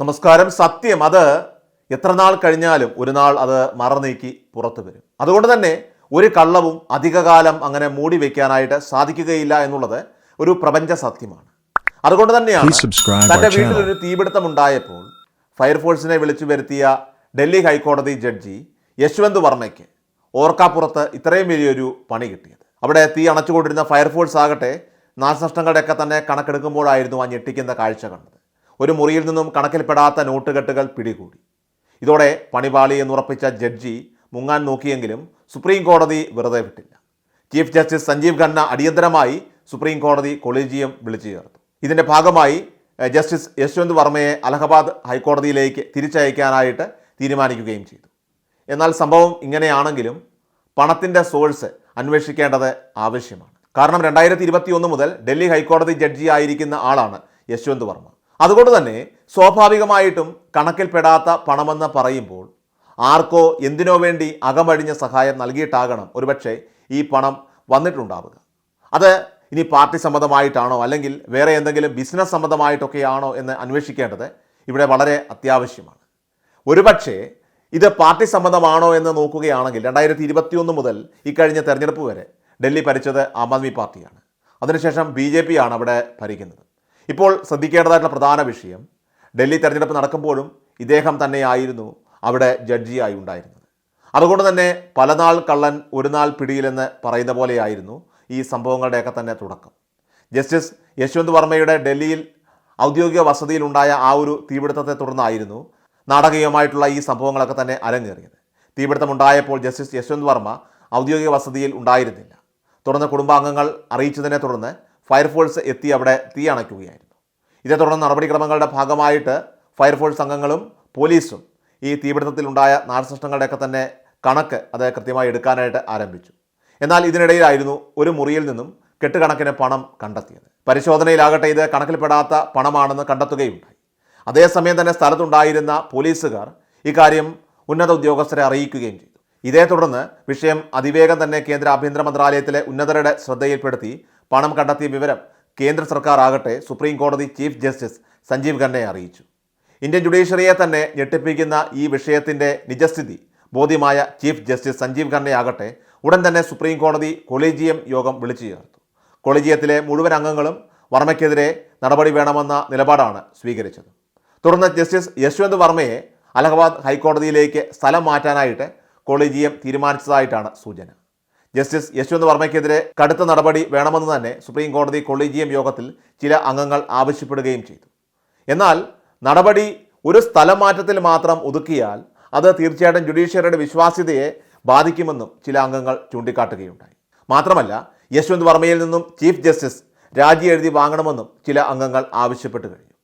നമസ്കാരം. സത്യം അത് എത്ര നാൾ കഴിഞ്ഞാലും ഒരു നാൾ അത് മറനീക്കി പുറത്തു വരും. അതുകൊണ്ട് തന്നെ ഒരു കള്ളവും അധികകാലം അങ്ങനെ മൂടി വെക്കാനായിട്ട് സാധിക്കുകയില്ല എന്നുള്ളത് ഒരു പ്രപഞ്ച സത്യമാണ്. അതുകൊണ്ട് തന്നെയാണ് തന്റെ ഒരു തീപിടുത്തം ഉണ്ടായപ്പോൾ ഫയർഫോഴ്സിനെ വിളിച്ചു വരുത്തിയ ഡൽഹി ഹൈക്കോടതി ജഡ്ജി യശ്വന്ത് വർമ്മയ്ക്ക് ഓർക്കാപ്പുറത്ത് ഇത്രയും വലിയൊരു പണി കിട്ടിയത്. അവിടെ തീ അണച്ചുകൊണ്ടിരുന്ന ഫയർഫോഴ്സ് ആകട്ടെ നാശനഷ്ടങ്ങളുടെയൊക്കെ തന്നെ കണക്കെടുക്കുമ്പോഴായിരുന്നു ആ ഞെട്ടിക്കുന്ന കാഴ്ച കണ്ടത്. ഒരു മുറിയിൽ നിന്നും കണക്കിൽപ്പെടാത്ത നോട്ടുകെട്ടുകൾ പിടികൂടി. ഇതോടെ പണിപാളി എന്നുറപ്പിച്ച ജഡ്ജി മുങ്ങാൻ നോക്കിയെങ്കിലും സുപ്രീം കോടതി വെറുതെ വിട്ടില്ല. ചീഫ് ജസ്റ്റിസ് സഞ്ജീവ് ഖന്ന അടിയന്തരമായി സുപ്രീം കോടതി കൊളീജിയം വിളിച്ചു ചേർത്തു. ഇതിന്റെ ഭാഗമായി ജസ്റ്റിസ് യശ്വന്ത് വർമ്മയെ അലഹബാദ് ഹൈക്കോടതിയിലേക്ക് തിരിച്ചയക്കാനായിട്ട് തീരുമാനിക്കുകയും ചെയ്തു. എന്നാൽ സംഭവം ഇങ്ങനെയാണെങ്കിലും പണത്തിന്റെ സോഴ്സ് അന്വേഷിക്കേണ്ടത് ആവശ്യമാണ്. കാരണം രണ്ടായിരത്തി ഇരുപത്തി ഒന്ന് മുതൽ ഡൽഹി ഹൈക്കോടതി ജഡ്ജി ആയിരിക്കുന്ന ആളാണ് യശ്വന്ത് വർമ്മ. അതുകൊണ്ട് തന്നെ സ്വാഭാവികമായിട്ടും കണക്കിൽപ്പെടാത്ത പണമെന്ന് പറയുമ്പോൾ ആർക്കോ എന്തിനോ വേണ്ടി അകമഴിഞ്ഞ സഹായം നൽകിയിട്ടാകണം ഒരുപക്ഷെ ഈ പണം വന്നിട്ടുണ്ടാവുക. അത് ഇനി പാർട്ടി സംബന്ധമായിട്ടാണോ അല്ലെങ്കിൽ വേറെ എന്തെങ്കിലും ബിസിനസ് സംബന്ധമായിട്ടൊക്കെയാണോ എന്ന് അന്വേഷിക്കേണ്ടത് ഇവിടെ വളരെ അത്യാവശ്യമാണ്. ഒരുപക്ഷെ ഇത് പാർട്ടി സംബന്ധമാണോ എന്ന് നോക്കുകയാണെങ്കിൽ രണ്ടായിരത്തി ഇരുപത്തിയൊന്ന് മുതൽ ഇക്കഴിഞ്ഞ തെരഞ്ഞെടുപ്പ് വരെ ഡൽഹി ഭരിച്ചത് ആം ആദ്മി പാർട്ടിയാണ്. അതിനുശേഷം ബി ജെ പി ആണ് അവിടെ ഭരിക്കുന്നത്. ഇപ്പോൾ ശ്രദ്ധിക്കേണ്ടതായിട്ടുള്ള പ്രധാന വിഷയം ഡൽഹി തെരഞ്ഞെടുപ്പ് നടക്കുമ്പോഴും ഇദ്ദേഹം തന്നെയായിരുന്നു അവിടെ ജഡ്ജിയായി ഉണ്ടായിരുന്നത്. അതുകൊണ്ട് തന്നെ പലനാൾ കള്ളൻ ഒരു നാൾ പിടിയിലെന്ന് പറയുന്ന പോലെയായിരുന്നു ഈ സംഭവങ്ങളുടെയൊക്കെ തന്നെ തുടക്കം. ജസ്റ്റിസ് യശ്വന്ത് വർമ്മയുടെ ഡൽഹിയിൽ ഔദ്യോഗിക വസതിയിലുണ്ടായ ആ ഒരു തീപിടുത്തത്തെ തുടർന്നായിരുന്നു നാടകീയമായിട്ടുള്ള ഈ സംഭവങ്ങളൊക്കെ തന്നെ അരങ്ങേറിയത്. തീപിടുത്തമുണ്ടായപ്പോൾ ജസ്റ്റിസ് യശ്വന്ത് വർമ്മ ഔദ്യോഗിക വസതിയിൽ ഉണ്ടായിരുന്നില്ല. തുടർന്ന് കുടുംബാംഗങ്ങൾ അറിയിച്ചതിനെ തുടർന്ന് ഫയർഫോഴ്സ് എത്തി അവിടെ തീ അണയ്ക്കുകയായിരുന്നു. ഇതേ തുടർന്ന് നടപടിക്രമങ്ങളുടെ ഭാഗമായിട്ട് ഫയർഫോഴ്സ് അംഗങ്ങളും പോലീസും ഈ തീപിടുത്തത്തിലുണ്ടായ നാശനഷ്ടങ്ങളുടെയൊക്കെ തന്നെ കണക്ക് അത് കൃത്യമായി എടുക്കാനായിട്ട് ആരംഭിച്ചു. എന്നാൽ ഇതിനിടയിലായിരുന്നു ഒരു മുറിയിൽ നിന്നും കെട്ടുകണക്കിന് പണം കണ്ടെത്തിയത്. പരിശോധനയിലാകട്ടെ ഇത് കണക്കിൽപ്പെടാത്ത പണമാണെന്ന് കണ്ടെത്തുകയുണ്ടായി. അതേസമയം തന്നെ സ്ഥലത്തുണ്ടായിരുന്ന പോലീസുകാർ ഇക്കാര്യം ഉന്നത ഉദ്യോഗസ്ഥരെ അറിയിക്കുകയും ചെയ്തു. ഇതേ തുടർന്ന് വിഷയം അതിവേഗം തന്നെ കേന്ദ്ര ആഭ്യന്തര മന്ത്രാലയത്തിലെ ഉന്നതരുടെ ശ്രദ്ധയിൽപ്പെടുത്തി പണം കണ്ടെത്തിയ വിവരം കേന്ദ്ര സർക്കാർ ആകട്ടെ സുപ്രീം കോടതി ചീഫ് ജസ്റ്റിസ് സഞ്ജീവ് ഖന്നയെ അറിയിച്ചു. ഇന്ത്യൻ ജുഡീഷ്യറിയെ തന്നെ ഞെട്ടിപ്പിക്കുന്ന ഈ വിഷയത്തിന്റെ നിജസ്ഥിതി ബോധ്യമായ ചീഫ് ജസ്റ്റിസ് സഞ്ജീവ് ഖന്നയാകട്ടെ ഉടൻ തന്നെ സുപ്രീം കോടതി കൊളീജിയം യോഗം വിളിച്ചു ചേർത്തു. കൊളീജിയത്തിലെ മുഴുവൻ അംഗങ്ങളും വർമ്മയ്ക്കെതിരെ നടപടി വേണമെന്ന നിലപാടാണ് സ്വീകരിച്ചത്. തുടർന്ന് ജസ്റ്റിസ് യശ്വന്ത് വർമ്മയെ അലഹബാദ് ഹൈക്കോടതിയിലേക്ക് സ്ഥലം മാറ്റാനായിട്ട് കൊളീജിയം തീരുമാനിച്ചതായിട്ടാണ് സൂചന. ജസ്റ്റിസ് യശ്വന്ത് വർമ്മയ്ക്കെതിരെ കടുത്ത നടപടി വേണമെന്ന് തന്നെ സുപ്രീം കോടതി കൊളീജിയം യോഗത്തിൽ ചില അംഗങ്ങൾ ആവശ്യപ്പെടുകയും ചെയ്തു. എന്നാൽ നടപടി ഒരു സ്ഥലം മാറ്റത്തിൽ മാത്രം ഒതുക്കിയാൽ അത് തീർച്ചയായിട്ടും ജുഡീഷ്യറിയുടെ വിശ്വാസ്യതയെ ബാധിക്കുമെന്നും ചില അംഗങ്ങൾ ചൂണ്ടിക്കാട്ടുകയുണ്ടായി. മാത്രമല്ല യശ്വന്ത് വർമ്മയിൽ നിന്നും ചീഫ് ജസ്റ്റിസ് രാജി എഴുതി വാങ്ങണമെന്നും ചില അംഗങ്ങൾ ആവശ്യപ്പെട്ടു കഴിഞ്ഞു.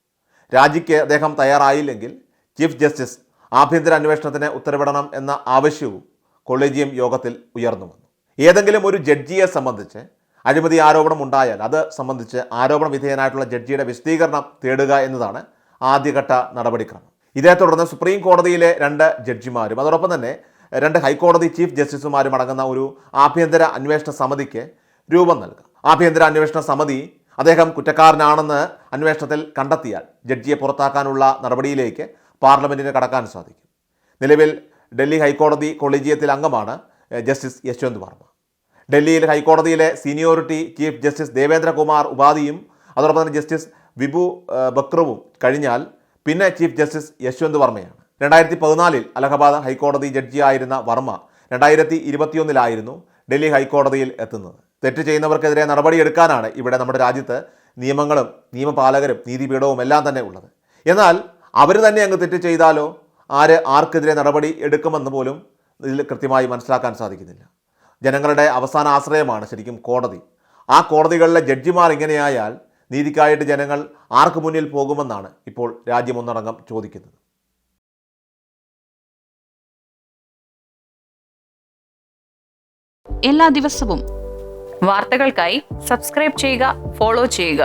രാജിക്ക് അദ്ദേഹം തയ്യാറായില്ലെങ്കിൽ ചീഫ് ജസ്റ്റിസ് ആഭ്യന്തര അന്വേഷണത്തിന് ഉത്തരവിടണം എന്ന ആവശ്യവും കൊളീജിയം യോഗത്തിൽ ഉയർന്നു വന്നു ഏതെങ്കിലും ഒരു ജഡ്ജിയെ സംബന്ധിച്ച് അഴിമതി ആരോപണം ഉണ്ടായാൽ അത് സംബന്ധിച്ച് ആരോപണ വിധേയനായിട്ടുള്ള ജഡ്ജിയുടെ വിശദീകരണം തേടുക എന്നതാണ് ആദ്യഘട്ട നടപടിക്രമം. ഇതേ തുടർന്ന് സുപ്രീം കോടതിയിലെ രണ്ട് ജഡ്ജിമാരും അതോടൊപ്പം തന്നെ രണ്ട് ഹൈക്കോടതി ചീഫ് ജസ്റ്റിസുമാരും അടങ്ങുന്ന ഒരു ആഭ്യന്തര അന്വേഷണ സമിതിക്ക് രൂപം നൽകും. ആഭ്യന്തര അന്വേഷണ സമിതി അദ്ദേഹം കുറ്റക്കാരനാണെന്ന് അന്വേഷണത്തിൽ കണ്ടെത്തിയാൽ ജഡ്ജിയെ പുറത്താക്കാനുള്ള നടപടിയിലേക്ക് പാർലമെന്റിന് കടക്കാൻ സാധിക്കും. നിലവിൽ ഡൽഹി ഹൈക്കോടതി കൊളീജിയത്തിൽ അംഗമാണ് ജസ്റ്റിസ് യശ്വന്ത് വർമ്മ. ഡൽഹിയിൽ ഹൈക്കോടതിയിലെ സീനിയോറിറ്റി ചീഫ് ജസ്റ്റിസ് ദേവേന്ദ്രകുമാർ ഉപാധിയും അതോടൊപ്പം തന്നെ ജസ്റ്റിസ് വിഭു ബക്രവും കഴിഞ്ഞാൽ പിന്നെ ചീഫ് ജസ്റ്റിസ് യശ്വന്ത് വർമ്മയാണ്. രണ്ടായിരത്തി പതിനാലിൽ അലഹബാദ് ഹൈക്കോടതി ജഡ്ജിയായിരുന്ന വർമ്മ രണ്ടായിരത്തി ഇരുപത്തിയൊന്നിലായിരുന്നു ഡൽഹി ഹൈക്കോടതിയിൽ എത്തുന്നത്. തെറ്റ് ചെയ്യുന്നവർക്കെതിരെ നടപടിയെടുക്കാനാണ് ഇവിടെ നമ്മുടെ രാജ്യത്ത് നിയമങ്ങളും നിയമപാലകരും നീതിപീഠവും എല്ലാം തന്നെ ഉള്ളത്. എന്നാൽ അവർ തന്നെ അങ്ങ് തെറ്റ് ചെയ്താലോ? ആര് ആർക്കെതിരെ നടപടി എടുക്കുമെന്ന് പോലും ഇതിൽ കൃത്യമായി മനസ്സിലാക്കാൻ സാധിക്കുന്നില്ല. ജനങ്ങളുടെ അവസാന ആശ്രയമാണ് ശരിക്കും കോടതി. ആ കോടതികളിലെ ജഡ്ജിമാർ ഇങ്ങനെയായാൽ നീതിക്കായിട്ട് ജനങ്ങൾ ആർക്ക് മുന്നിൽ പോകുമെന്നാണ് ഇപ്പോൾ രാജ്യമൊന്നടങ്കം ചോദിക്കുന്നത്. എല്ലാ ദിവസവും വാർത്തകൾക്കായി സബ്സ്ക്രൈബ് ചെയ്യുക ഫോളോ ചെയ്യുക.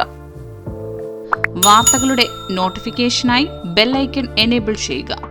വാർത്തകളുടെ നോട്ടിഫിക്കേഷനായി ബെല്ലൈക്കൺ എനേബിൾ ചെയ്യുക.